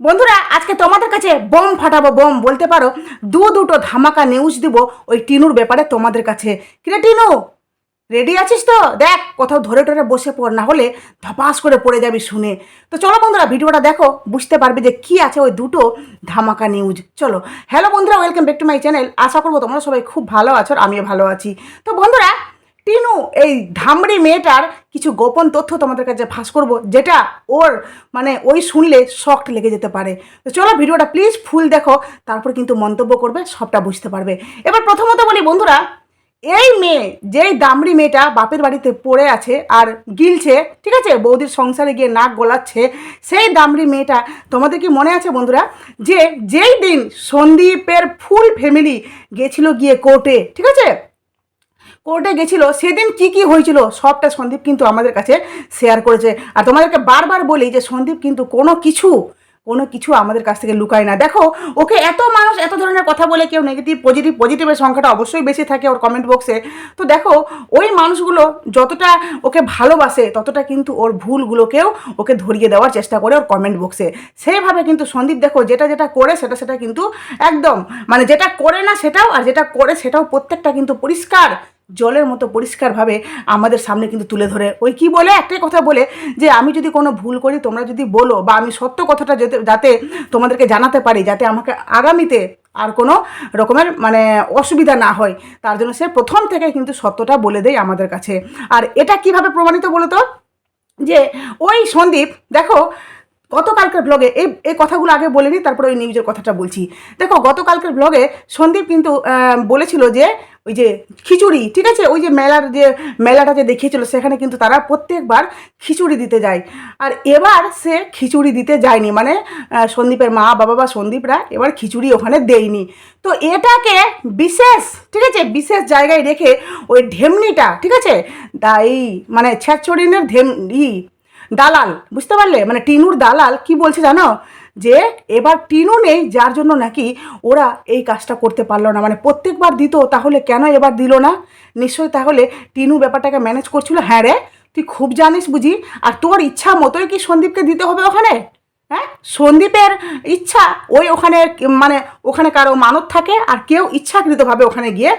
বন্ধুরা, আজকে তোমাদের কাছে বম ফাটাবো, বম বলতে পারো, দু দুটো ধামাকা নিউজ দিব ওই টিনুর ব্যাপারে তোমাদের কাছে। কিরে টিনু রেডি আছিস তো? দেখ, কোথাও ধরে টরে বসে পড়, না হলে ধপাস করে পড়ে যাবি শুনে। তো চলো বন্ধুরা, ভিডিওটা দেখো, বুঝতে পারবে যে কি আছে ওই দুটো ধামাকা নিউজ চলো হ্যালো বন্ধুরা welcome back to my channel আশা করব তোমরা সবাই খুব ভালো আছো আর আমিও ভালো আছি। তো বন্ধুরা টিনু, এই ধামড়ি মেয়েটার কিছু গোপন তথ্য তোমাদের কাছে ফাঁস করব, যেটা ওর মানে ওই শুনলে শক্ট লেগে যেতে পারে। তো চলো ভিডিওটা প্লিজ ফুল দেখো, তারপর কিন্তু মন্তব্য করবে, সবটা বুঝতে পারবে। এবার প্রথমত বলি বন্ধুরা, এই মেয়ে, যেই দামড়ি মেয়েটা বাপের বাড়িতে পড়ে আছে আর গিলছে, ঠিক আছে, বৌদির সংসারে গিয়ে নাক গলাচ্ছে, সেই দামড়ি মেয়েটা, তোমাদের কি মনে আছে বন্ধুরা, যে যেই দিন সন্দীপের ফুল ফ্যামিলি গেছিল গিয়ে কোর্টে ঠিক আছে কোর্টে গেছিল, সেদিন কি কি হয়েছিল সবটা সন্দীপ কিন্তু আমাদের কাছে শেয়ার করেছে। আর তোমাদেরকে বারবার বলি যে সন্দীপ কিন্তু কোনো কিছু কোনো কিছু আমাদের কাছ থেকে লুকায় না। দেখো, ওকে এত মানুষ এত ধরনের কথা বলে কেউ নেগেটিভ পজিটিভ পজিটিভের সংখ্যাটা অবশ্যই বেশি থাকে ওর কমেন্ট বক্সে তো দেখো, ওই মানুষগুলো যতটা ওকে ভালোবাসে, ততটা কিন্তু ওর ভুলগুলোকেও ওকে ধরিয়ে দেওয়ার চেষ্টা করে ওর কমেন্ট বক্সে সেইভাবে কিন্তু সন্দীপ দেখো, যেটা যেটা করে সেটা সেটা কিন্তু একদম মানে যেটা করে না সেটাও আর যেটা করে সেটাও প্রত্যেকটা কিন্তু পরিষ্কার। জলের মতো পরিষ্কারভাবে আমাদের সামনে কিন্তু তুলে ধরে। ওই কি বলে? একটাই কথা বলে যে, আমি যদি কোনো ভুল করি, তোমরা যদি বলো বা আমি সত্য কথাটা যাতে তোমাদেরকে জানাতে পারি, যাতে আমাকে আগামীতে আর কোনো রকমের মানে অসুবিধা না হয়, তার জন্য সে প্রথম থেকে কিন্তু সত্যটা বলে দেয় আমাদের কাছে। আর এটা কীভাবে প্রমাণিত বলো তো যে, ওই সন্দীপ, দেখো গতকালকের ব্লগে এই এই কথাগুলো আগে বলে নিই তারপরে ওই নিউজের কথাটা বলছি। দেখো, গতকালকের ব্লগে সন্দীপ কিন্তু বলেছিল যে, ওই যে খিচুড়ি, ঠিক আছে? ওই যে মেলার যে, মেলাটা যে দেখিয়েছিল, সেখানে কিন্তু তারা প্রত্যেকবার খিচুড়ি দিতে যায়। আর এবার সে খিচুড়ি দিতে যায়নি মানে সন্দীপের মা, বাবা বা সন্দীপরা এবার খিচুড়ি ওখানে দেয়নি। তো এটাকে বিশেষ, ঠিক আছে? বিশেষ জায়গায় রেখে ওই ঢেমনিটা, ঠিক আছে? তাই মানে ছ্যাচড়িনের ঢেম ই দালাল, বুঝতে পারলে? মানে টিনুর দালাল কি বলছে জানো? যে এবার টিনু নেই, যার জন্য নাকি ওরা এই কাজটা করতে পারল না। মানে প্রত্যেকবার দিত, তাহলে কেন এবার দিল না? নিশ্চয়ই তাহলে টিনু ব্যাপারটাকে ম্যানেজ করছিল। হ্যাঁ রে, তুই খুব জানিস বুঝি। আর তোর ইচ্ছা মতোই কি সন্দীপকে দিতে হবে ওখানে? হ্যাঁ? সন্দীপের ইচ্ছা, ওই ওখানে মানে ওখানে কারও মানত থাকে আর কেউ ইচ্ছাকৃতভাবে ওখানে গিয়ে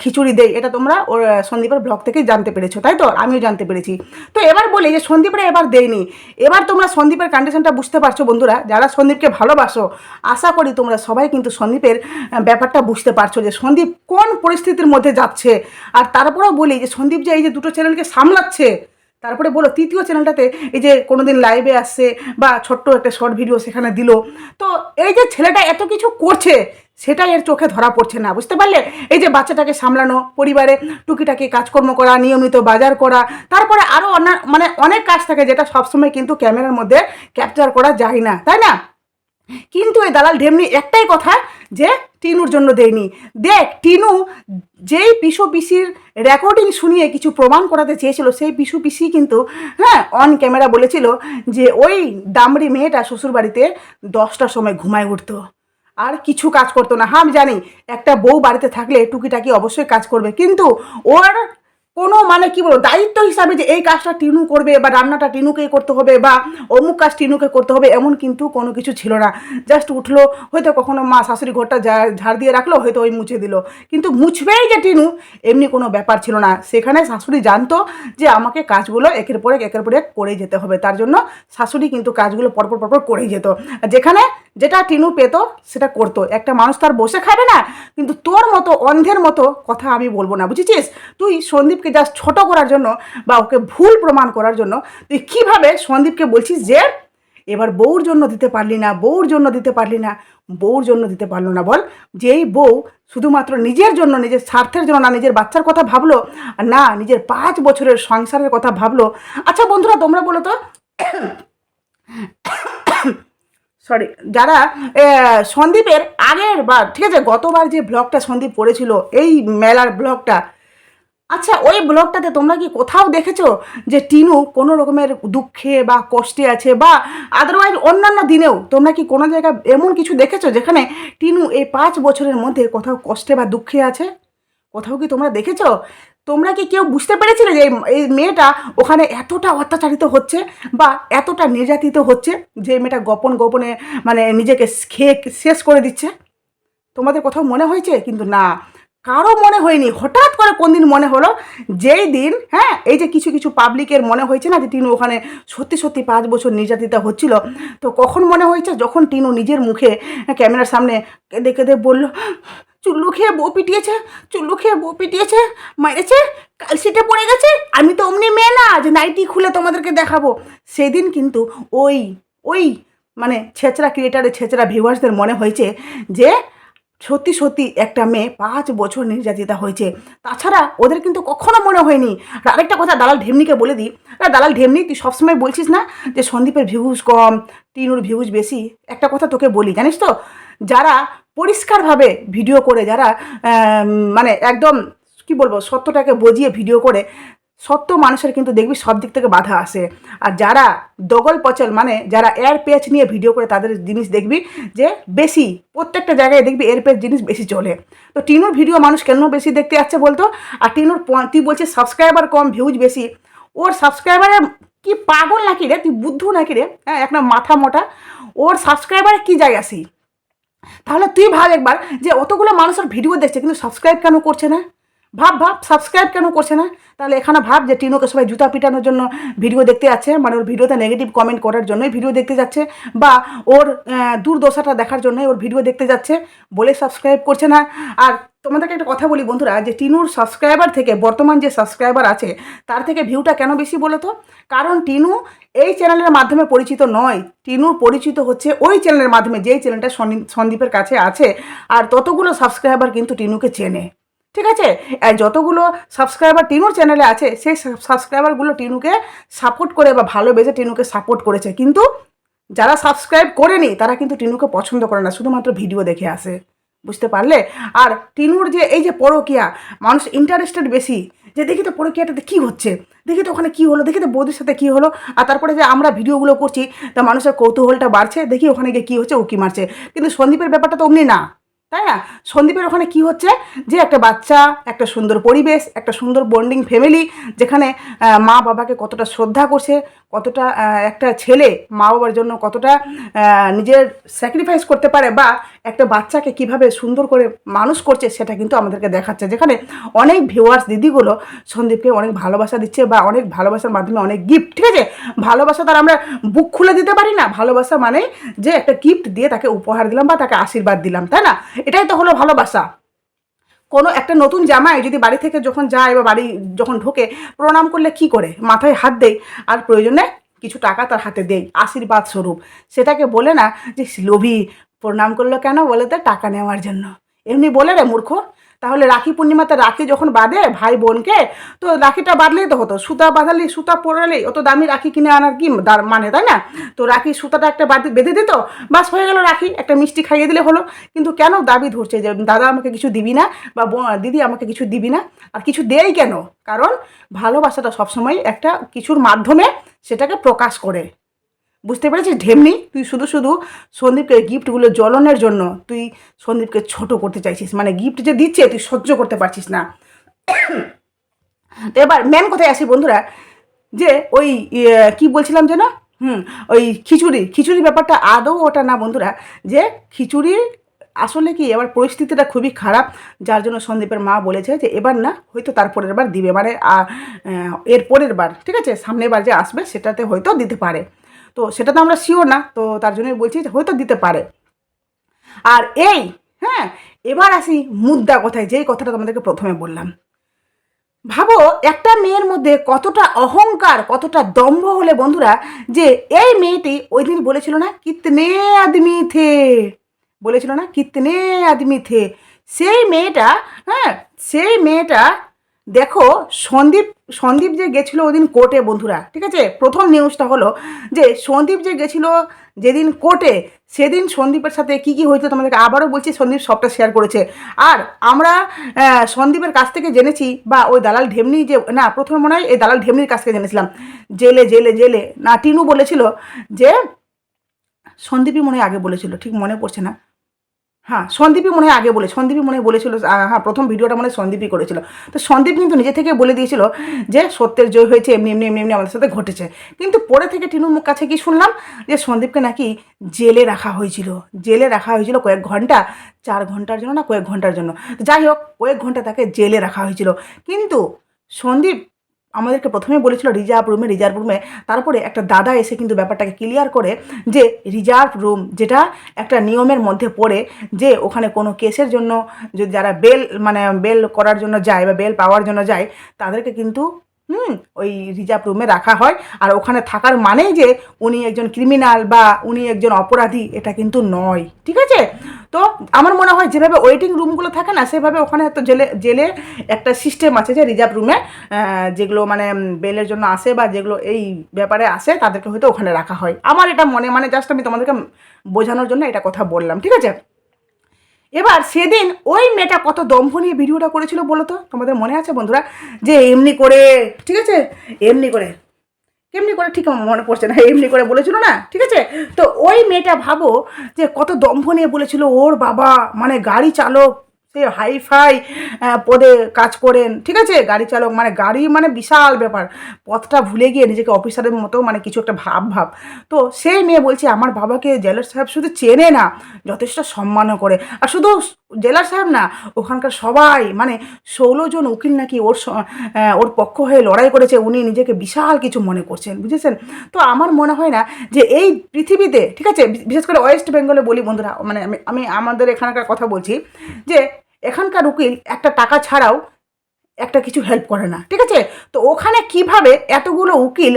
খিচুড়ি দেয়। এটা তোমরা ওর সন্দীপের ব্লগ থেকেই জানতে পেরেছ, তাই তো? আমিও জানতে পেরেছি। তো এবার বলি যে সন্দীপরা এবার দেয়নি। এবার তোমরা সন্দীপের কন্ডিশনটা বুঝতে পারছ বন্ধুরা, যারা সন্দীপকে ভালোবাসো, আশা করি তোমরা সবাই কিন্তু সন্দীপের ব্যাপারটা বুঝতে পারছ যে সন্দীপ কোন পরিস্থিতির মধ্যে যাচ্ছে। আর তারপরেও বলি যে সন্দীপ যে এই যে দুটো চ্যানেলকে সামলাচ্ছে তারপরে বলো, তৃতীয় চ্যানেলটাতে এই যে কোনোদিন লাইভে আসছে বা ছোট্ট একটা শর্ট ভিডিও সেখানে দিল, তো এই যে ছেলেটা এত কিছু করছে, সেটাই এর চোখে ধরা পড়ছে না, বুঝতে পারলে? এই যে বাচ্চাটাকে সামলানো, পরিবারে টুকিটাকি কাজকর্ম করা, নিয়মিত বাজার করা, তারপরে আরও মানে অনেক কাজ থাকে যেটা সবসময় কিন্তু ক্যামেরার মধ্যে ক্যাপচার করা যায় না, তাই না? কিন্তু এই দালাল ঢেমনি একটাই কথা যে টিনুর জন্য দেয়নি। দেখ, টিনু যেই পিসু পিসির রেকর্ডিং শুনিয়ে কিছু প্রমাণ করাতে চেয়েছিল, সেই পিসু পিসি কিন্তু হ্যাঁ অন ক্যামেরা বলেছিল যে ওই দামড়ি মেয়েটা শ্বশুরবাড়িতে দশটার সময় ঘুমায় উঠতো। আর কিছু কাজ করতো না। হ্যাঁ আমি জানি একটা বউ বাড়িতে থাকলে টুকিটাকি অবশ্যই কাজ করবে, কিন্তু ওর কোনো মানে কি বলব, দায়িত্ব হিসাবে যে এই কাজটা টিনু করবে বা রান্নাটা টিনুকেই করতে হবে বা অমুক কাজ টিনুকে করতে হবে, এমন কিন্তু কোনো কিছু ছিল না। জাস্ট উঠল, হয়তো কখনো মা শাশুড়ি ঘরটা ঝাড় দিয়ে রাখল, হয়তো ওই মুছে দিল। কিন্তু মুছবেই যে টিনু, এমনি কোনো ব্যাপার ছিল না। সেখানে শাশুড়ি জানতো যে আমাকে কাজগুলো একের পর এক, একের পর এক করেই যেতে হবে। তার জন্য শাশুড়ি কিন্তু কাজগুলো পরপর পরপর করেই যেত। যেখানে যেটা টিনু পেত, সেটা করতো। একটা মানুষ তার বসে খাবে না, কিন্তু তোর মতো, অন্ধের মতো কথা আমি বলব না, বুঝেছিস? তুই সন্দীপকে জাস্ট ছোট করার জন্য বা ওকে ভুল প্রমাণ করার জন্য তুই কীভাবে সন্দীপকে বলছিস যে, এবার বউর জন্য দিতে পারলি না, বউর জন্য দিতে পারলি না, বউর জন্য দিতে পারল না। বল, যেই বউ শুধুমাত্র নিজের জন্য, নিজের স্বার্থের জন্য না, নিজের বাচ্চার কথা ভাবলো না, নিজের পাঁচ বছরের সংসারের কথা ভাবলো। আচ্ছা বন্ধুরা, তোমরা বলো তো সরি যারা সন্দীপের আগের বার, ঠিক আছে, গতবার যে ব্লগটা সন্দীপ করেছিল, এই মেলার ব্লগটা আচ্ছা ওই ব্লগটাতে তোমরা কি কোথাও দেখেছ যে টিনু কোনো রকমের দুঃখে বা কষ্টে আছে বা আদারওয়াইজ অন্যান্য দিনেও তোমরা কি কোনো জায়গায় এমন কিছু দেখেছ যেখানে টিনু এই পাঁচ বছরের মধ্যে কোথাও কষ্টে বা দুঃখে আছে? কোথাও কি তোমরা দেখেছ তোমরা কি কেউ বুঝতে পেরেছিলে যে এই- মেয়েটা ওখানে এতটা অত্যাচারিত হচ্ছে বা এতটা নির্যাতিত হচ্ছে যে মেয়েটা গোপন গোপনে মানে নিজেকে খেয়ে শেষ করে দিচ্ছে? তোমাদের কোথাও মনে হয়েছে? কিন্তু না। কারও মনে হয়নি। হঠাৎ করে কোন দিন মনে হলো? যেই দিন হ্যাঁ এই যে কিছু কিছু পাবলিকের মনে হয়েছে না যে টিনু ওখানে সত্যি সত্যি পাঁচ বছর নির্যাতিতা হচ্ছিল, তো কখন মনে হয়েছে? যখন টিনু নিজের মুখে ক্যামেরার সামনে কেঁদে কেঁদে বলল চুল্লু খেয়ে বউ পিটিয়েছে, চুল্লু খেয়ে বউ পিটিয়েছে, মেরেছে কালসিটে পড়ে গেছে। আমি তো অমনি মেয়ে না যে নাইটি খুলে তোমাদেরকে দেখাবো। সেদিন কিন্তু ওই ওই মানে ছেচরা ক্রিয়েটারের ছেচরা ভিউয়ার্সদের মনে হয়েছে যে সত্যি সত্যি একটা মেয়ে পাঁচ বছর নির্যাতিতা হয়েছে। তাছাড়া ওদের কিন্তু কখনো মনে হয়নি। আর আরেকটা কথা দালাল ঢেমনিকে বলে দিই দালাল ঢেমনি তুই সবসময় বলছিস না যে সন্দীপের ভিউজ কম টিনুর ভিউজ বেশি। একটা কথা তোকে বলি, জানিস তো? যারা পরিষ্কারভাবে ভিডিও করে যারা মানে একদম, কি বলব, সত্যটাকে বুঝিয়ে ভিডিও করে, সত্য মানুষের কিন্তু দেখবি সব দিক থেকে বাধা আসে। আর যারা দগল পচল মানে যারা এয়ার পেচ নিয়ে ভিডিও করে তাদের জিনিস দেখবি যে বেশি, প্রত্যেকটা জায়গায় দেখবি এয়ার পেচ জিনিস বেশি চলে। তো টিনুর ভিডিও মানুষ কেন বেশি দেখতে যাচ্ছে বলতো? আর টিনুর তুই বলছিস সাবস্ক্রাইবার কম ভিউজ বেশি। ওর সাবস্ক্রাইবারের কি পাগল নাকি রে? তুই বুদ্ধ নাকি রে? হ্যাঁ একটা মাথা মোটা। ওর সাবস্ক্রাইবারে কি যায় আসি? তাহলে তুই ভাব একবার যে অতগুলো মানুষের ভিডিও দেখছে কিন্তু সাবস্ক্রাইব কেন করছে না? ভাব ভাব সাবস্ক্রাইব কেন করছে না? তাহলে এখানে ভাব যে টিনোকে সবাই জুতা পিটানোর জন্য ভিডিও দেখতে যাচ্ছে মানে ওর ভিডিওতে নেগেটিভ কমেন্ট করার জন্যই ভিডিও দেখতে যাচ্ছে, বা ওর দুর্দশাটা দেখার জন্যই ওর ভিডিও দেখতে যাচ্ছে, বলে সাবস্ক্রাইব করছে না। আর তোমাদেরকে একটা কথা বলি বন্ধুরা, যে টিনুর সাবস্ক্রাইবার থেকে বর্তমান যে সাবস্ক্রাইবার আছে, তার থেকে ভিউটা কেন বেশি বলো তো? কারণ টিনু এই চ্যানেলের মাধ্যমে পরিচিত নয়। টিনুর পরিচিত হচ্ছে ওই চ্যানেলের মাধ্যমে, যেই চ্যানেলটা সন্দীপের কাছে আছে। আর ততগুলো সাবস্ক্রাইবার কিন্তু টিনুকে চেনে। ঠিক আছে? যতগুলো সাবস্ক্রাইবার টিনুর চ্যানেলে আছে, সেই সাবস্ক্রাইবারগুলো টিনুকে সাপোর্ট করে বা ভালোবেসে টিনুকে সাপোর্ট করেছে। কিন্তু যারা সাবস্ক্রাইব করেনি, তারা কিন্তু টিনুকে পছন্দ করে না, শুধুমাত্র ভিডিও দেখে আসে। বুঝতে পারলে? আর টিনুর যে, এই যে পরকিয়া, মানুষ ইন্টারেস্টেড বেশি যে, দেখি তো পরকিয়াটাতে কী হচ্ছে? দেখি তো ওখানে কী হলো? দেখি তো বৌদির সাথে কী হলো? আর তারপরে যে, আমরা ভিডিওগুলো করছি, তা মানুষের কৌতূহলটা বাড়ছে, দেখি ওখানে গিয়ে কী হচ্ছে, উকি মারছে। কিন্তু সন্দীপের ব্যাপারটা তো অমনি না। তাই না? সন্দীপের ওখানে কি হচ্ছে? যে একটা বাচ্চা, একটা সুন্দর পরিবেশ, একটা সুন্দর বন্ডিং ফ্যামিলি যেখানে মা বাবাকে কতটা শ্রদ্ধা করছে, কতটা একটা ছেলে মা বাবার জন্য কতটা নিজের স্যাক্রিফাইস করতে পারে বা একটা বাচ্চাকে কীভাবে সুন্দর করে মানুষ করছে, সেটা কিন্তু আমাদেরকে দেখাচ্ছে। যেখানে অনেক ভিউয়ার্স দিদিগুলো সন্দীপকে অনেক ভালোবাসা দিচ্ছে বা অনেক ভালোবাসার মাধ্যমে অনেক গিফট ঠিক আছে? ভালোবাসা তার আমরা বুক খুলে দিতে পারি না। ভালোবাসা মানে যে একটা গিফট দিয়ে তাকে উপহার দিলাম বা তাকে আশীর্বাদ দিলাম, তাই না? এটাই তো হলো ভালোবাসা। কোনো একটা নতুন জামাই যদি বাড়ি থেকে যখন যায় বা বাড়ি যখন ঢোকে, প্রণাম করলে কি করে? মাথায় হাত দেয় আর প্রয়োজনে কিছু টাকা তার হাতে দেয় আশীর্বাদ স্বরূপ। সেটাকে বলে না যে, লোভী, প্রণাম করল কেন বলে তো টাকা নেওয়ার জন্য। এমনি বলে রে মূর্খ। তাহলে রাখি পূর্ণিমাতে রাখি যখন বাঁধে ভাই বোনকে, তো রাখিটা বাঁধলেই তো হতো। সুতা বাঁধালি, সুতা পরালেই অত দামি রাখি কিনে আনার কি মানে তাই না? তো রাখি সুতাটা একটা বেঁধে দিত বাস হয়ে গেল রাখি, একটা মিষ্টি খাইয়ে দিলে হলো। কিন্তু কেন দাবি ধরছে যে, দাদা আমাকে কিছু দিবি না বা দিদি আমাকে কিছু দিবি না? আর কিছু দেয় কেন? কারণ ভালোবাসাটা সবসময় একটা কিছুর মাধ্যমে সেটাকে প্রকাশ করে। বুঝতে পেরেছিস? ঢেমনি, তুই শুধু শুধু সন্দীপকে গিফটগুলো জ্বলনের জন্য তুই সন্দীপকে ছোট করতে চাইছিস। মানে গিফট যে দিচ্ছে, তুই সহ্য করতে পারছিস না। তো এবার মেন কথায় আসি বন্ধুরা, যে ওই কি বলছিলাম যেন? হুম, ওই খিচুড়ি। খিচুড়ি ব্যাপারটা আদৌ ওটা না বন্ধুরা, যে খিচুড়ি আসলে কি, এবার পরিস্থিতিটা খুবই খারাপ, যার জন্য সন্দীপের মা বলেছে যে এবার না, হয়তো তার পরের বার দিবে। মানে এর পরের বার, ঠিক আছে? সামনের বার যে আসবে, সেটাতে হয়তো দিতে পারে। তো সেটা তো আমরা শিওর না, তো তার জন্যই বলছি হয়তো দিতে পারে। আর এই হ্যাঁ এবার আসি মুদ্রা কথায়, যেই কথাটা তোমাদেরকে প্রথমে বললাম। ভাবো, একটা মেয়ের মধ্যে কতটা অহংকার, কতটা দম্ভ হলে বন্ধুরা, যে এই মেয়েটি ওই দিন বলেছিল না, কিতনে আদমি থে? বলেছিল না, কিতনে আদমি থে? সেই মেয়েটা হ্যাঁ সেই মেয়েটা দেখো, সন্দীপ সন্দীপ যে গেছিল ওদিন কোর্টে, বন্ধুরা, ঠিক আছে? প্রথম নিউজটা হলো যে সন্দীপ যে গেছিল যেদিন কোর্টে, সেদিন সন্দীপের সাথে কি কি হয়েছে তোমাদেরকে আবারও বলছি, সন্দীপ সবটা শেয়ার করেছে। আর আমরা সন্দীপের কাছ থেকে জেনেছি, বা ওই দালাল ঢেমনি যে, না, প্রথমে মনে হয় এই দালাল ঢেমনির কাছ থেকে জেনেছিলাম। জেলে জেলে জেলে। না, টিনু বলেছিল যে, সন্দীপই মনে হয় আগে বলেছিল, ঠিক মনে পড়ছে না। হ্যাঁ সন্দীপই মনে হয় আগে বলে, সন্দীপই মনে হয় বলেছিল হ্যাঁ প্রথম ভিডিওটা মনে হয় সন্দীপই করেছিল। তো সন্দীপ কিন্তু নিজে থেকে বলে দিয়েছিল যে, সত্যের জয় হয়েছে, এমনি এমনি এমনি এমনি আমাদের সাথে ঘটেছে। কিন্তু পরে থেকে টিনুর মুখ কাছে কি শুনলাম? যে সন্দীপকে নাকি জেলে রাখা হয়েছিল, জেলে রাখা হয়েছিল কয়েক ঘণ্টা, চার ঘণ্টার জন্য না, কয়েক ঘণ্টার জন্য। যাই হোক, কয়েক ঘণ্টা তাকে জেলে রাখা হয়েছিল। কিন্তু সন্দীপ আমাদেরকে প্রথমে বলেছিল রিজার্ভ রুমে রিজার্ভ রুমে তারপরে একটা দাদা এসে কিন্তু ব্যাপারটাকে ক্লিয়ার করে যে রিজার্ভ রুম যেটা একটা নিয়মের মধ্যে পড়ে যে ওখানে কোনো কেসের জন্য যদি যারা বেল মানে বেল করার জন্য যায় বা বেল পাওয়ার জন্য যায়, তাদেরকে কিন্তু হুম, ওই রিজার্ভ রুমে রাখা হয়। আর ওখানে থাকার মানেই যে উনি একজন ক্রিমিনাল বা উনি একজন অপরাধী, এটা কিন্তু নয়, ঠিক আছে? তো আমার মনে হয় যেভাবে ওয়েটিং রুমগুলো থাকে না, সেভাবে ওখানে তো জেলে জেলে একটা সিস্টেম আছে যে রিজার্ভ রুমে যেগুলো মানে বেলের জন্য আসে বা যেগুলো এই ব্যাপারে আসে, তাদেরকে হয়তো ওখানে রাখা হয়। আমার এটা মনে মানে জাস্ট আমি তোমাদেরকে বোঝানোর জন্য এটা কথা বললাম, ঠিক আছে? এবার সেদিন ওই মেয়েটা কত দম্ভ নিয়ে ভিডিওটা করেছিল বলো তো তোমাদের মনে আছে বন্ধুরা? যে এমনি করে, ঠিক আছে? এমনি করে, কেমনি করে? ঠিক মনে পড়ছে না, এমনি করে বলেছিল না, ঠিক আছে? তো ওই মেয়েটা ভাবো যে কত দম্ভ নিয়ে বলেছিল, ওর বাবা মানে গাড়ি চালক সে হাইফাই পদে কাজ করেন, ঠিক আছে? গাড়ি চালক মানে গাড়ি মানে বিশাল ব্যাপার। পথটা ভুলে গিয়ে নিজেকে অফিসারের মতো মানে কিছু একটা ভাব ভাব। তো সেই মেয়ে বলছে, আমার বাবাকে জেলার সাহেব শুধু চেনে না, যথেষ্ট সম্মানও করে। আর শুধু জেলার সাহেব না, ওখানকার সবাই মানে ষোলো জন উকিল নাকি ওর ওর পক্ষ হয়ে লড়াই করেছে, উনি নিজেকে বিশাল কিছু মনে করছেন, বুঝেছেন? তো আমার মনে হয় না যে এই পৃথিবীতে, ঠিক আছে? বিশেষ করে ওয়েস্ট বেঙ্গলে বলি বন্ধুরা মানে আমি আমি আমাদের এখানকার কথা বলছি, যে এখানকার উকিল একটা টাকা ছাড়াও একটা কিছু হেল্প করে না, ঠিক আছে? তো ওখানে কীভাবে এতগুলো উকিল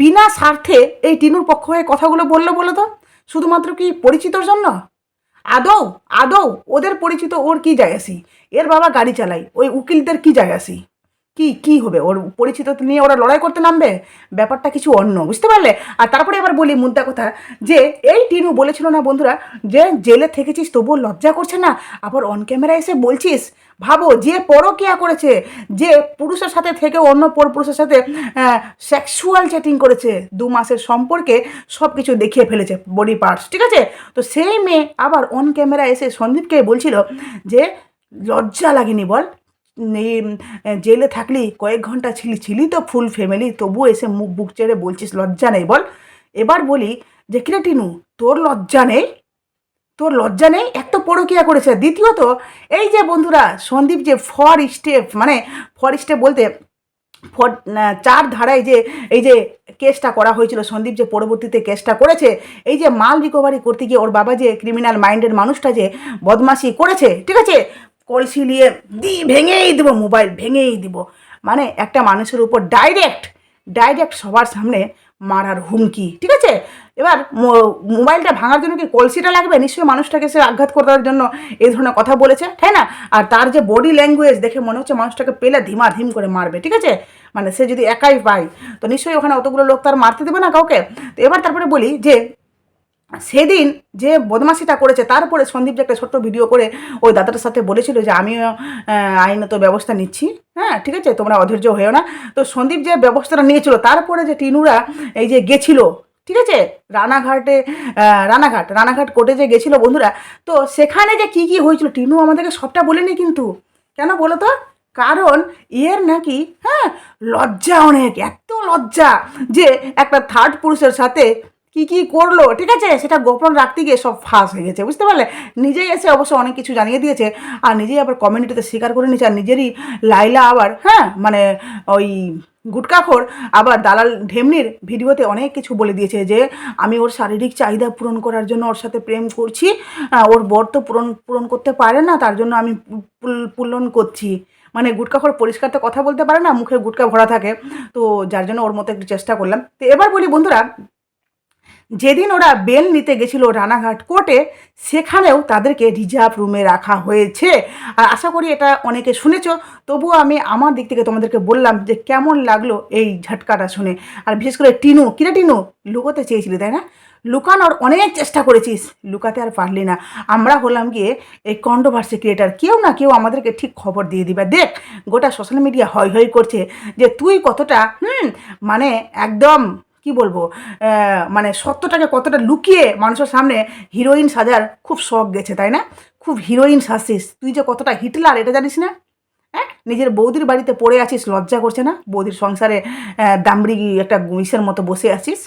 বিনা স্বার্থে এই টিনুর পক্ষ হয়ে কথাগুলো বলল বলো তো? শুধুমাত্র কি পরিচিতর জন্য? আদৌ আদৌ ওদের পরিচিত ওর কি যায় আসি? এর বাবা গাড়ি চালায়, ওই উকিলদের কি যায় আসি? কি কি হবে? ওর পরিচিত নিয়ে ওরা লড়াই করতে নামবে? ব্যাপারটা কিছু অন্য, বুঝতে পারলে? আর তারপরে এবার বলি মুদ্রা কথা, যে এই টিনু বলেছিল না বন্ধুরা, যে জেলে থেকেছিস তবুও লজ্জা করছে না? আবার অন ক্যামেরা এসে বলছিস, ভাবো, যে পরকিয়া করেছে, যে পুরুষের সাথে থেকে অন্য পর পুরুষের সাথে সেক্সুয়াল চ্যাটিং করেছে, দু মাসের সম্পর্কে সব কিছু দেখিয়ে ফেলেছে বডি পার্টস ঠিক আছে? তো সেই মেয়ে আবার অন ক্যামেরা এসে সন্দীপকে বলছিল যে, লজ্জা লাগেনি বল জেলে থাকলি, কয়েক ঘণ্টা ছিলি ছিলি তো ফুল ফ্যামিলি তবু এসে মুখ বুক চেড়ে বলছিস, লজ্জা নেই, বল। এবার বলি, যে কিরে টিনু, তোর লজ্জা নেই? তোর লজ্জা নেই? এক তো পরকিয়া করেছে, দ্বিতীয়ত, এই যে বন্ধুরা, সন্দীপ যে ফর স্টেপ মানে ফর স্টেপ বলতে, ফর চার ধারায় যে, এই যে কেসটা করা হয়েছিল, সন্দীপ যে পরবর্তীতে কেসটা করেছে, এই যে মাল রিকভারি করতে গিয়ে ওর বাবা যে ক্রিমিনাল মাইন্ডের মানুষটা যে বদমাশি করেছে, ঠিক আছে? কলসি নিয়ে দি, ভেঙেই দেবো, মোবাইল ভেঙেই দিব। মানে একটা মানুষের উপর ডাইরেক্ট ডাইরেক্ট সবার সামনে মারার হুমকি, ঠিক আছে? এবার মোবাইলটা ভাঙার জন্য কি কলসিটা লাগবে? নিশ্চয়ই মানুষটাকে সে আঘাত করার জন্য এই ধরনের কথা বলেছে, তাই না? আর তার যে বডি ল্যাঙ্গুয়েজ দেখে মনে হচ্ছে মানুষটাকে পেলে ধিমা ধিম করে মারবে, ঠিক আছে? মানে সে যদি একাই পায়, তো নিশ্চয়ই ওখানে অতগুলো লোক তার মারতে দেবে না কাউকে? তো এবার তারপরে বলি যে সেদিন যে বদমাশিটা করেছে তারপরে সন্দীপ যে একটা ছোট্ট ভিডিও করে ওই দাদাটার সাথে বলেছিল যে, আমিও আইনত ব্যবস্থা নিচ্ছি। হ্যাঁ ঠিক আছে? তোমরা অধৈর্য হয়েও না। তো সন্দীপ যে ব্যবস্থাটা নিয়েছিল তারপরে যে টিনুরা এই যে গেছিল, ঠিক আছে? রানাঘাটে রানাঘাট রানাঘাট কোর্টে যে গেছিল বন্ধুরা, তো সেখানে যে কি কি হয়েছিল, টিনু আমাদেরকে সবটা বলেনি কিন্তু। কেন বলো তো? কারণ এর নাকি হ্যাঁ লজ্জা অনেক, এত লজ্জা যে একটা থার্ড পুরুষের সাথে কি কি করল? ঠিক আছে? সেটা গোপন রাখতে গিয়ে সব ফাঁস হয়ে গেছে, বুঝতে পারলে? নিজেই এসে অবশ্য অনেক কিছু জানিয়ে দিয়েছে, আর নিজেই আবার কমিউনিটিতে স্বীকার করে নিয়েছে, আর নিজেরই লাইলা আবার হ্যাঁ মানে ওই গুটকাখোর আবার দালাল ঢেমনির ভিডিওতে অনেক কিছু বলে দিয়েছে যে, আমি ওর শারীরিক চাহিদা পূরণ করার জন্য ওর সাথে প্রেম করছি ওর বর তো পূরণ পূরণ করতে পারে না, তার জন্য আমি পূরণ করছি। মানে গুটকাখোর পরিষ্কার তো কথা বলতে পারে না মুখে গুটকা ভরা থাকে, তো যার জন্য ওর মতো একটু চেষ্টা করলাম। তো এবার বলি বন্ধুরা যেদিন ওরা বেল নিতে গেছিল রানাঘাট কোর্টে, সেখানেও তাদেরকে রিজার্ভ রুমে রাখা হয়েছে। আর আশা করি এটা অনেকে শুনেছ, তবুও আমি আমার দিক থেকে তোমাদেরকে বললাম যে কেমন লাগল এই ঝটকাটা শুনে। আর বিশেষ করে টিনু, কিরে টিনু? লুকোতে চেয়েছিলি, তাই না? লুকানোর অনেক চেষ্টা করেছিস, লুকাতে আর পারলি না। আমরা হলাম গিয়ে এই কন্ট্রোভার্সি ক্রিয়েটার। কেউ না কেউ আমাদেরকে ঠিক খবর দিয়ে দিবে। দেখ, গোটা সোশ্যাল মিডিয়া হয় হয় করছে যে তুই কতটা, হুম মানে একদম কি বলব মানে সত্যটাকে কতটা লুকিয়ে মানুষের সামনে হিরোইন সাজার খুব শখ গেছে, তাই না? খুব হিরোইন সাজছিস। তুই যে কতটা হিটলার, এটা জানিস না? হ্যাঁ? নিজের বৌদির বাড়িতে পড়ে আছিস, লজ্জা করছে না? বৌদির সংসারে দামড়ি একটা ইসের মতো বসে আছিস?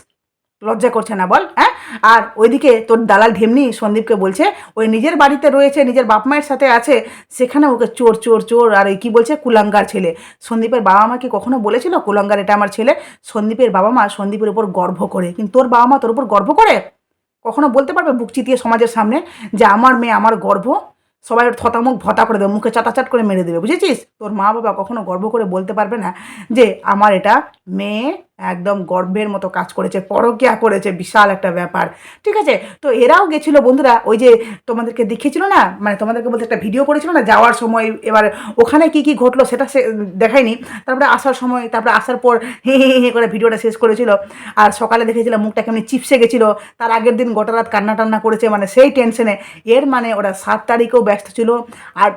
লজ্জা করছে না, বল হ্যাঁ? আর ওইদিকে তোর দালাল ঢেমনি সন্দীপকে বলছে, ওই নিজের বাড়িতে রয়েছে, নিজের বাপ মায়ের সাথে আছে, সেখানে ওকে চোর চোর চোর, আর এই কী বলছে, কুলাঙ্গার ছেলে। সন্দীপের বাবা মা কি কখনো বলেছিল, কুলাঙ্গার এটা আমার ছেলে? সন্দীপের বাবা মা সন্দীপের উপর গর্ব করে। কিন্তু তোর বাবা মা তোর উপর গর্ব করে? কখনো বলতে পারবে বুক চিতিয়ে সমাজের সামনে যে আমার মেয়ে আমার গর্ব? সবাই থতামুখ ভতা করে দেবে, মুখে চাটাচাট করে মেরে দেবে, বুঝেছিস? তোর মা বাবা কখনো গর্ব করে বলতে পারবে না যে আমার এটা মেয়ে একদম গর্বের মতো কাজ করেছে, পরকিয়া করেছে, বিশাল একটা ব্যাপার। ঠিক আছে? তো এরাও গেছিল বন্ধুরা, ওই যে তোমাদেরকে দেখিয়েছিল না? মানে তোমাদেরকে বলতে একটা ভিডিও করেছিল না, যাওয়ার সময় এবার ওখানে কি কি ঘটলো সেটা সে দেখায়নি। তারপরে আসার সময়, তারপরে আসার পর হে হে হে করে ভিডিওটা শেষ করেছিল। আর সকালে দেখেছিলাম মুখটা কেমনি চিপসে গেছিল। তার আগের দিন গোটা রাত কান্না টান্না করেছে মানে সেই টেনশনে এর মানে ওরা সাত তারিখেও ব্যস্ত ছিল। আর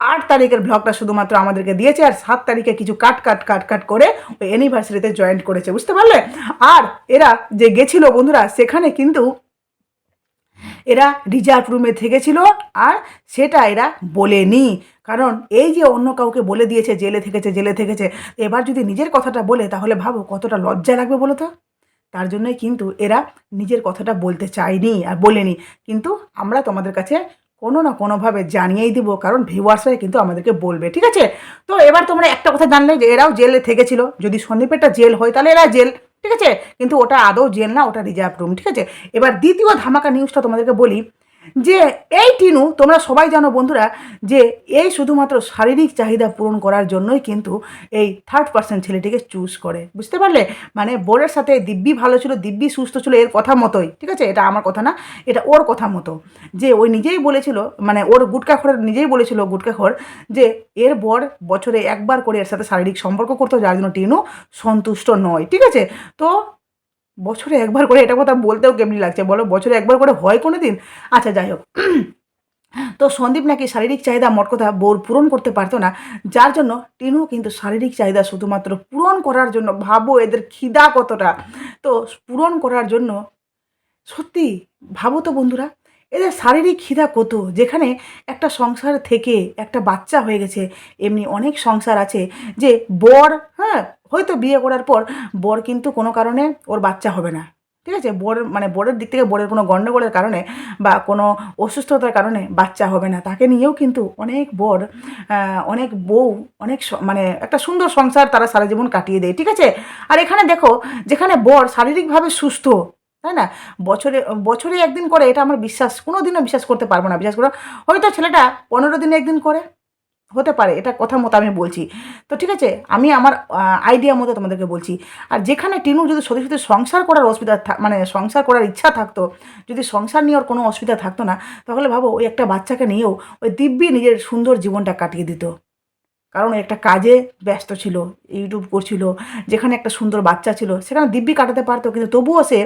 আট তারিখের ব্লগটা শুধুমাত্র আমাদেরকে দিয়েছে আর সাত তারিখে কিছু কাট কাট কাট কাট করে ওই অ্যানিভার্সারিতে জয়েন্ট করেছে, বুঝতে পারলে? আর এরা যে গেছিল বন্ধুরা, সেখানে কিন্তু এরা রিজার্ভ রুমে থেকেছিল আর সেটা এরা বলেনি। কারণ এই যে অন্য কাউকে বলে দিয়েছে, জেলে থেকেছে জেলে থেকেছে, এবার যদি নিজের কথাটা বলে, তাহলে ভাবো কতটা লজ্জা লাগবে বলো তো? তার জন্যই কিন্তু এরা নিজের কথাটা বলতে চায়নি আর বলেনি। কিন্তু আমরা তোমাদের কাছে কোনো না কোনোভাবে জানিয়েই দিব, কারণ ভিউয়ার্সরাই কিন্তু আমাদেরকে বলবে, ঠিক আছে? তো এবার তোমরা একটা কথা জানলে যে এরাও জেলে থেকেছিল। যদি সন্দীপেরটা জেল হয়, তাহলে এরা জেল, ঠিক আছে? কিন্তু ওটা আদৌ জেল না, ওটা রিজার্ভ রুম ঠিক আছে? এবার দ্বিতীয় ধামাকা নিউজটা তোমাদেরকে বলি। যে এই টিনু, তোমরা সবাই জানো বন্ধুরা যে এই শুধুমাত্র শারীরিক চাহিদা পূরণ করার জন্যই কিন্তু এই থার্ড পার্সেন্ট ছেলেটিকে চুজ করে। বুঝতে পারলে? মানে বোরের সাথে দিব্যি ভালো ছিল, দিব্যি সুস্থ ছিল, এর কথা মতোই। ঠিক আছে? এটা আমার কথা না, এটা ওর কথা মতো। যে ওই নিজেই বলেছিল মানে ওর গুটকাখোরের নিজেই বলেছিল গুটকাখোর যে এর বর বছরে একবার করে এর সাথে শারীরিক সম্পর্ক করতো, যার জন্য টিনু সন্তুষ্ট নয়। ঠিক আছে? তো বছরে একবার করে এটা কথা বলতেও কেমনি লাগছে? বলো, বছরে একবার করে হয় কোনো দিন আচ্ছা যাই হোক। তো সন্দীপ নাকি শারীরিক চাহিদা মোট কথা বোর পূরণ করতে পারতো না, যার জন্য টিনু কিন্তু শারীরিক চাহিদা শুধুমাত্র পূরণ করার জন্য, ভাবো এদের খিদা কতটা? তো পূরণ করার জন্য, সত্যি, ভাবো তো বন্ধুরা, এদের শারীরিক খিদা কত? যেখানে একটা সংসার থেকে একটা বাচ্চা হয়ে গেছে, এমনি অনেক সংসার আছে, যে বর হ্যাঁ হয়তো বিয়ে করার পর বর কিন্তু কোনো কারণে ওর বাচ্চা হবে না। ঠিক আছে? বর মানে বরের দিক থেকে বরের কোনো গণ্ডগোলের কারণে বা কোনো অসুস্থতার কারণে বাচ্চা হবে না। তাকে নিয়েও কিন্তু অনেক বর অনেক বউ, অনেক মানে একটা সুন্দর সংসার তারা সারা জীবন কাটিয়ে দেয়। ঠিক আছে? আর এখানে দেখো, যেখানে বর শারীরিকভাবে সুস্থ, তাই না? বছরে বছরে একদিন করে, এটা আমার বিশ্বাস কোনো দিনও বিশ্বাস করতে পারব না। বিশ্বাস করো, হয়তো ছেলেটা পনেরো দিনে একদিন করে হতে পারে, এটা কথা মতো আমি বলছি। তো ঠিক আছে, আমি আমার আইডিয়া মতো তোমাদেরকে বলছি। আর যেখানে টিনু যদি সত্যি সত্যি সংসার করার অসুবিধা মানে সংসার করার ইচ্ছা থাকতো, যদি সংসার নিয়ে ওর কোনো অসুবিধা থাকতো না, তাহলে ভাবো ওই একটা বাচ্চাকে নিয়েও ওই দিব্যি নিজের সুন্দর জীবনটা কাটিয়ে দিত। কারণ একটা কাজে ব্যস্ত ছিল, ইউটিউব করছিল, যেখানে একটা সুন্দর বাচ্চা ছিল, সেখানে দিব্যি কাটাতে পারতো, কিন্তু তবুও সে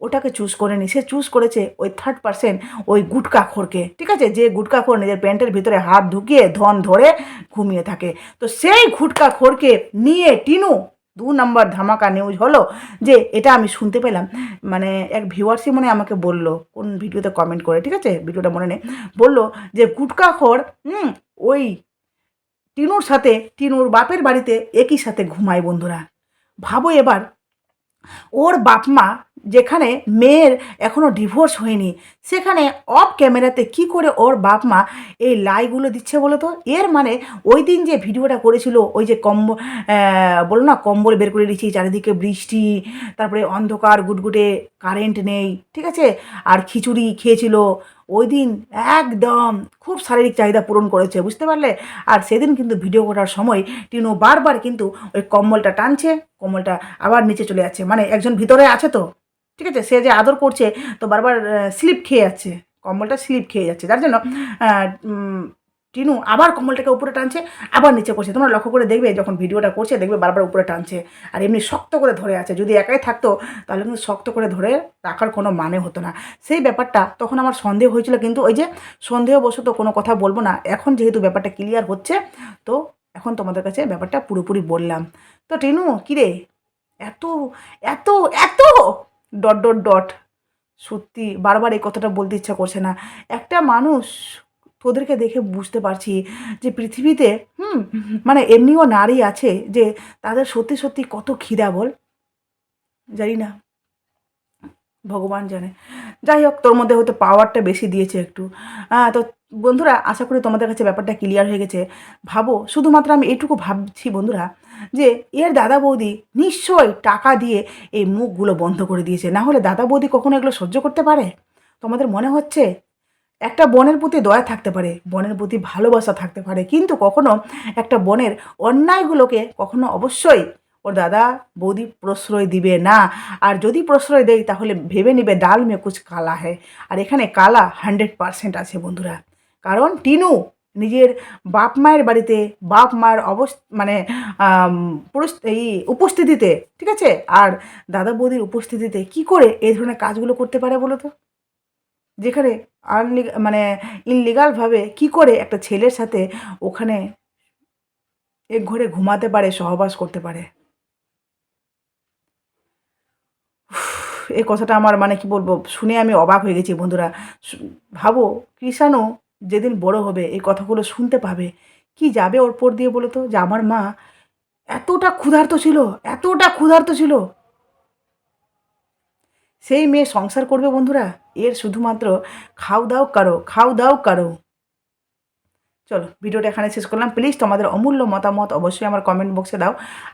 ওটাকে চুজ করেনি সে চুজ করেছে ওই থার্ড পার্সেন্ট ওই গুটকাখোরকে ঠিক আছে? যে গুটকাখোর নিজের প্যান্টের ভিতরে হাত ঢুকিয়ে ধন ধরে ঘুমিয়ে থাকে। তো সেই গুটকাখোরকে নিয়ে টিনু দু নম্বর ধামাকা নিউজ হলো যে এটা আমি শুনতে পেলাম। মানে এক ভিউয়ার্সই মনে আমাকে বলল, কোন ভিডিওতে কমেন্ট করে, ঠিক আছে? ভিডিওটা মনে নেই। বলল যে গুটকাখোর হুম, ওই টিনুর সাথে, টিনুর বাপের বাড়িতে একই সাথে ঘুমায় বন্ধুরা। ভাবো এবার, ওর বাপ মা যেখানে মেয়ের এখনও ডিভোর্স হয়নি। সেখানে অফ ক্যামেরাতে কি করে ওর বাপ মা এই লাইগুলো দিচ্ছে বলো তো? এর মানে ওই দিন যে ভিডিওটা করেছিল, ওই যে কম্ব বলো না, কম্বল বের করে দিচ্ছি চারিদিকে বৃষ্টি, তারপরে অন্ধকার, গুটগুটে কারেন্ট নেই, ঠিক আছে? আর খিচুড়ি খেয়েছিল। ওই দিন একদম খুব শারীরিক চাহিদা পূরণ করেছে, বুঝতে পারলে? আর সেদিন কিন্তু ভিডিও করার সময় টিনু বারবার কিন্তু ওই কম্বলটা টানছে, কম্বলটা আবার নিচে চলে যাচ্ছে। মানে একজন ভিতরে আছে তো? ঠিক আছে? সে যে আদর করছে, তো বারবার স্লিপ খেয়ে যাচ্ছে। কম্বলটা স্লিপ খেয়ে যাচ্ছে। যার জন্য টিনু আবার কম্বলটাকে উপরে টানছে, আবার নিচে করছে। তোমরা লক্ষ্য করে দেখবে, যখন ভিডিওটা করছে, দেখবে বারবার উপরে টানছে। আর এমনি শক্ত করে ধরে আছে। যদি একাই থাকতো, তাহলে কিন্তু শক্ত করে ধরে রাখার কোনো মানে হতো না। সেই ব্যাপারটা তখন আমার সন্দেহ হয়েছিল। কিন্তু ওই যে সন্দেহবশত কোনো কথা বলব না, এখন যেহেতু ব্যাপারটা ক্লিয়ার হচ্ছে, তো এখন তোমাদের কাছে ব্যাপারটা পুরোপুরি বললাম। তো টিনু, কিরে? এত এত এত? Dot dot dot. সত্যি, বারবার এই কথাটা বলতে ইচ্ছা করছে না। একটা মানুষ তোদেরকে দেখে বুঝতে পারছি যে পৃথিবীতে, হুম মানে এমনিও নারী আছে যে তাদের সত্যি সত্যি কত খিদা বল জানি না। ভগবান জানে। যাই হোক তোর মধ্যে হয়তো পাওয়ারটা বেশি দিয়েছে একটু। আহ, তো বন্ধুরা আশা করি তোমাদের কাছে ব্যাপারটা ক্লিয়ার হয়ে গেছে। ভাবো শুধুমাত্র আমি এটুকু ভাবছি বন্ধুরা যে এর দাদা বৌদি নিশ্চয়ই টাকা দিয়ে এই মুখগুলো বন্ধ করে দিয়েছে। না হলে দাদা বৌদি কখনো এগুলো সহ্য করতে পারে? তোমাদের মনে হচ্ছে? একটা বনের প্রতি দয়া থাকতে পারে বনের প্রতি ভালোবাসা থাকতে পারে কিন্তু কখনো একটা বনের অন্যায়গুলোকে কখনো অবশ্যই ওর দাদা বৌদি প্রশ্রয় দিবে না। আর যদি প্রশ্রয় দেয়, তাহলে ভেবে নেবে ডাল মে কুচ কালা হয় আর এখানে কালা হান্ড্রেড পারসেন্ট আছে বন্ধুরা। কারণ টিনু নিজের বাপ মায়ের বাড়িতে, বাপ মায়ের অবস মানে এই উপস্থিতিতে, ঠিক আছে? আর দাদা বৌদির উপস্থিতিতে কি করে এই ধরনের কাজগুলো করতে পারে বলো তো? যেখানে আনলিগ মানে ইনলিগালভাবে কি করে একটা ছেলের সাথে ওখানে এক ঘরে ঘুমাতে পারে, সহবাস করতে পারে। এই কথাটা আমার মানে কি বলব, শুনে আমি অবাক হয়ে গেছি বন্ধুরা। ভাবো কৃষাণু যেদিন বড় হবে, এই কথাগুলো শুনতে পাবে। কি যাবে ওর পর দিয়ে বলো তো? যে আমার মা এতটা ক্ষুধার্ত ছিল, এতটা ক্ষুধার্ত ছিল। সেই মেয়ে সংসার করবে বন্ধুরা? এর শুধুমাত্র খাও দাও কারও, খাও দাও কারও। চলো, ভিডিওটা এখানে শেষ করলাম। প্লিজ তোমাদের অমূল্য মতামত অবশ্যই আমার কমেন্ট বক্সে দাও।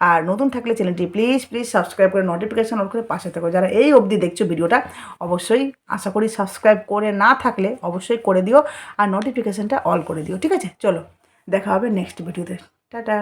আর নতুন থাকলে চ্যানেলটি প্লিজ প্লিজ সাবস্ক্রাইব করে নোটিফিকেশান অন করে পাশে থাকো। যারা এই অবধি দেখছ ভিডিওটা, অবশ্যই আশা করি সাবস্ক্রাইব করে না থাকলে অবশ্যই করে দিও। আর নোটিফিকেশানটা অল করে দিও। ঠিক আছে? চলো, দেখা হবে নেক্সট ভিডিওতে টাটা।